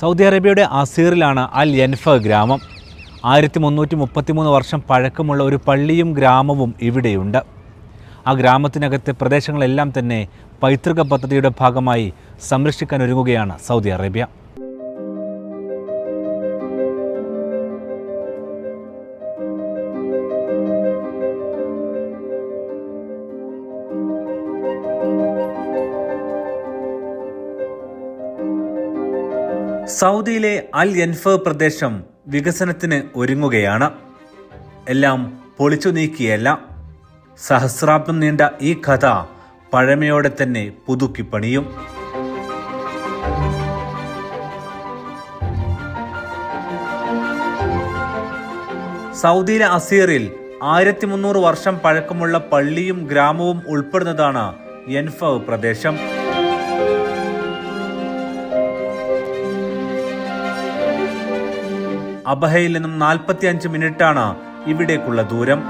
Saudi അറേബ്യയുടെ അസീറിലാണ് അൽ യൻഫ ഗ്രാമം. ആയിരത്തി മുന്നൂറ്റി മുപ്പത്തിമൂന്ന് വർഷം പഴക്കമുള്ള ഒരു പള്ളിയും ഗ്രാമവും ഇവിടെയുണ്ട്. ആ ഗ്രാമത്തിനകത്തെ പ്രദേശങ്ങളെല്ലാം തന്നെ പൈതൃക പദ്ധതിയുടെ ഭാഗമായി സംരക്ഷിക്കാൻ ഒരുങ്ങുകയാണ് സൗദി അറേബ്യ. സൗദിയിലെ അൽ യൻഫ പ്രദേശം വികസനത്തിന് ഒരുങ്ങുകയാണ്. എല്ലാം പൊളിച്ചു നീക്കിയല്ല. സഹസ്രാബ്ദം നീണ്ട ഈ കഥ പഴമയോടെ തന്നെ പുതുക്കി പണിയും. സൗദിയിലെ അസീറിൽ ആയിരത്തി മുന്നൂറ് വർഷം പഴക്കമുള്ള പള്ളിയും ഗ്രാമവും ഉൾപ്പെടുന്നതാണ് യൻഫ പ്രദേശം. അബഹയിൽ നിന്നും 45 മിനിറ്റാണ് ഇവിടേക്കുള്ള ദൂരം.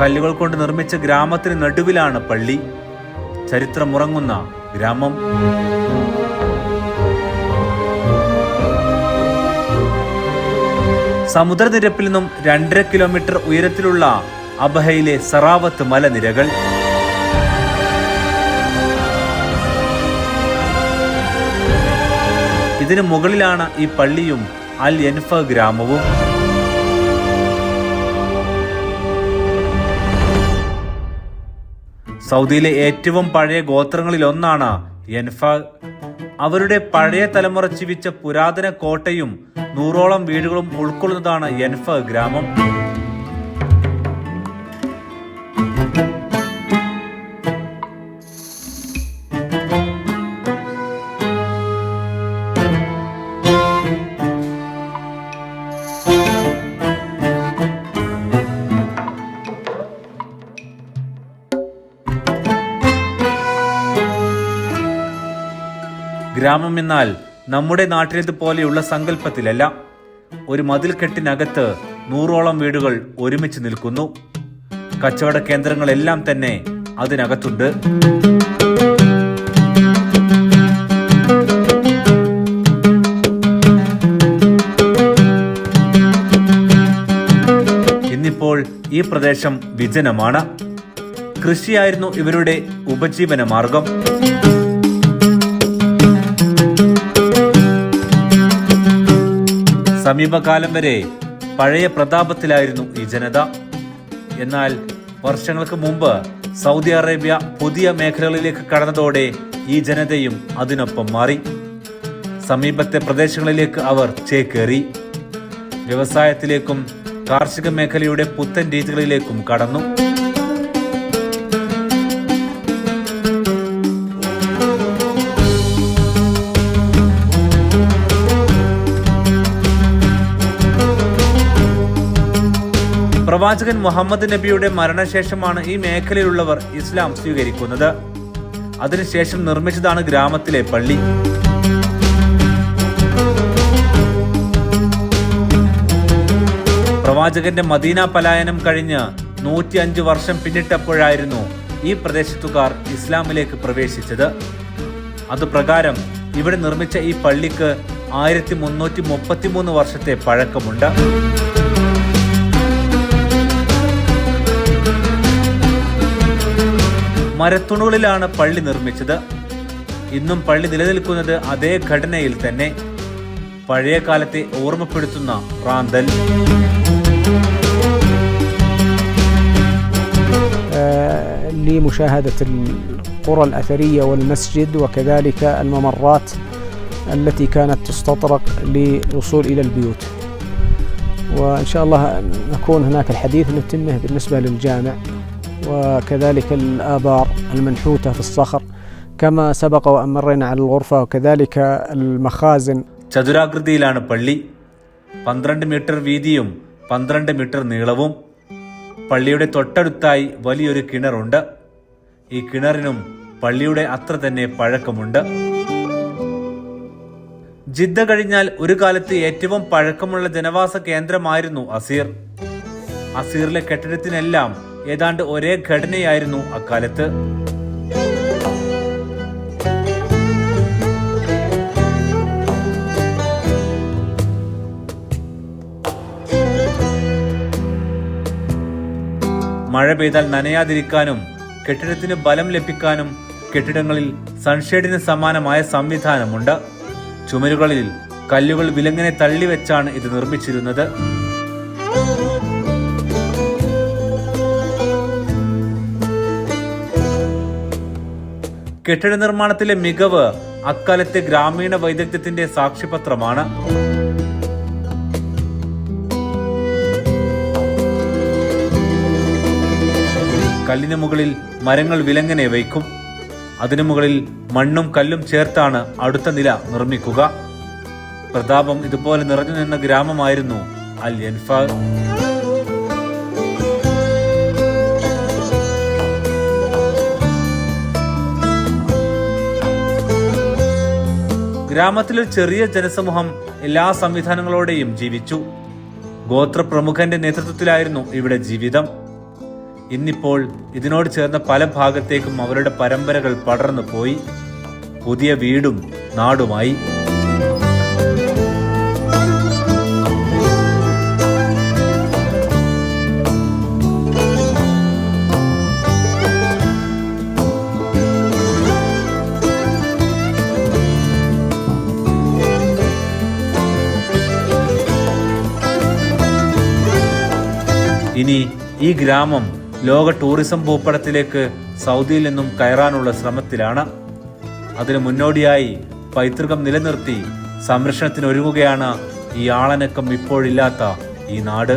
കല്ലുകൾ കൊണ്ട് നിർമ്മിച്ച ഗ്രാമത്തിന് നടുവിലാണ് പള്ളി. ചരിത്രമുറങ്ങുന്ന ഗ്രാമം. സമുദ്രനിരപ്പിൽ നിന്നും രണ്ടര കിലോമീറ്റർ ഉയരത്തിലുള്ള അബഹയിലെ സറാവത്ത് മലനിരകൾ. ഇതിന് മുകളിലാണ് ഈ പള്ളിയും അൽ എൻഫ ഗ്രാമവും. സൗദിയിലെ ഏറ്റവും പഴയ ഗോത്രങ്ങളിൽ ഒന്നാണ് എൻഫ. അവരുടെ പഴയ തലമുറ ജീവിച്ച പുരാതന കോട്ടയും നൂറോളം വീടുകളും ഉൾക്കൊള്ളുന്നതാണ് എൻഫ ഗ്രാമം. ഗ്രാമം എന്നാൽ നമ്മുടെ നാട്ടിലേതുപോലെയുള്ള സങ്കല്പത്തിലല്ല. ഒരു മതിൽക്കെട്ടിനകത്ത് നൂറോളം വീടുകൾ ഒരുമിച്ച് നിൽക്കുന്നു. കച്ചവട കേന്ദ്രങ്ങളെല്ലാം തന്നെ അതിനകത്തുണ്ട്. ഇന്നിപ്പോൾ ഈ പ്രദേശം വിജനമാണ്. കൃഷിയായിരുന്നു ഇവരുടെ ഉപജീവന മാർഗം സമീപകാലം വരെ പഴയ പ്രതാപത്തിലായിരുന്നു ഈ ജനത. എന്നാൽ വർഷങ്ങൾക്ക് മുമ്പ് സൗദി അറേബ്യ പുതിയ മേഖലകളിലേക്ക് കടന്നതോടെ ഈ ജനതയും അതിനൊപ്പം മാറി. സമീപത്തെ പ്രദേശങ്ങളിലേക്ക് അവർ ചേക്കേറി. വ്യവസായത്തിലേക്കും കാർഷിക മേഖലയുടെ പുത്തൻ രീതികളിലേക്കും കടന്നു. പ്രവാചകൻ മുഹമ്മദ് നബിയുടെ മരണശേഷമാണ് ഈ മേഖലയിലുള്ളവർ ഇസ്ലാം സ്വീകരിക്കുന്നത്. അതിനുശേഷം നിർമ്മിച്ചതാണ് ഗ്രാമത്തിലെ പള്ളി. പ്രവാചകന്റെ മദീന പലായനം കഴിഞ്ഞ് നൂറ്റി അഞ്ച് വർഷം പിന്നിട്ടപ്പോഴായിരുന്നു ഈ പ്രദേശത്തുകാർ ഇസ്ലാമിലേക്ക് പ്രവേശിച്ചത്. അതുപ്രകാരം ഇവിടെ നിർമ്മിച്ച ഈ പള്ളിക്ക് ആയിരത്തി മുന്നൂറ്റി മുപ്പത്തിമൂന്ന് വർഷത്തെ പഴക്കമുണ്ട്. മരത്തുണുകളിലാണ് പള്ളി നിർമ്മിച്ചത് ഇന്നും പള്ളി നിലനിൽക്കുന്നത് അതേ ഘടനയിൽ തന്നെ പഴയ കാലത്തെ ഓർമ്മപ്പെടുത്തുന്ന റാന്തൽ آه، لمشاهدة القرى الأثرية والمسجد وكذلك الممرات التي كانت تستطرق للوصول إلى البيوت وإن شاء الله نكون هناك الحديث نتمه بالنسبة للجامع وكذلك الآبار المنحوتة في الصخر كما سبق وأن مرينا على الغرفة وكذلك المخازن ചതുരാകൃതിയിലാണ് പള്ളി പന്ത്രണ്ട് മീറ്റർ വീതിയും പന്ത്രണ്ട് മീറ്റർ നീളവും പള്ളിയുടെ തൊട്ടടുത്തായി വലിയൊരു കിണറുണ്ട് ഈ കിണറിനും പള്ളിയുടെ അത്ര തന്നെ പഴക്കമുണ്ട് ജിദ്ദ കഴിഞ്ഞാൽ ഒരു കാലത്ത് ഏറ്റവും പഴക്കമുള്ള ജനവാസ കേന്ദ്രമായിരുന്നു അസീർ അസീറിലെ കെട്ടിടത്തിനെല്ലാം ഏതാണ്ട് ഒരേ ഘടനയായിരുന്നു അക്കാലത്ത്. മഴ പെയ്താൽ നനയാതിരിക്കാനും കെട്ടിടത്തിന് ബലം ലഭിക്കാനും കെട്ടിടങ്ങളിൽ സൺഷെയ്ഡിന് സമാനമായ സംവിധാനമുണ്ട്. ചുമരുകളിൽ കല്ലുകൾ വിലങ്ങനെ തള്ളിവെച്ചാണ് ഇത് നിർമ്മിച്ചിരുന്നത്. കെട്ടിട നിർമ്മാണത്തിലെ മികവ് അക്കാലത്തെ ഗ്രാമീണ വൈദഗ്ധ്യത്തിന്റെ സാക്ഷിപത്രമാണ്. കല്ലിന് മുകളിൽ മരങ്ങൾ വിലങ്ങനെ വയ്ക്കും. അതിനു മുകളിൽ മണ്ണും കല്ലും ചേർത്താണ് അടുത്ത നില നിർമ്മിക്കുക. പ്രതാപം ഇതുപോലെ നിറഞ്ഞു നിന്ന ഗ്രാമമായിരുന്നു അൽ എൻഫ ഗ്രാമത്തിലൊരു ചെറിയ ജനസമൂഹം എല്ലാ സംവിധാനങ്ങളോടെയും ജീവിച്ചു. ഗോത്രപ്രമുഖന്റെ നേതൃത്വത്തിലായിരുന്നു ഇവിടെ ജീവിതം. ഇന്നിപ്പോൾ ഇതിനോട് ചേർന്ന പല ഭാഗത്തേക്കും അവരുടെ പരമ്പരകൾ പടർന്നു പോയി. പുതിയ വീടും നാടുമായി. ഇനി ഈ ഗ്രാമം ലോക ടൂറിസം ഭൂപടത്തിലേക്ക് സൗദിയിൽ നിന്നും കയറാനുള്ള ശ്രമത്തിലാണ്. അതിനു മുന്നോടിയായി പൈതൃകം നിലനിർത്തി സംരക്ഷണത്തിന് ഒരുങ്ങുകയാണ് ഈ ആളനക്കം ഇപ്പോഴില്ലാത്ത ഈ നാട്.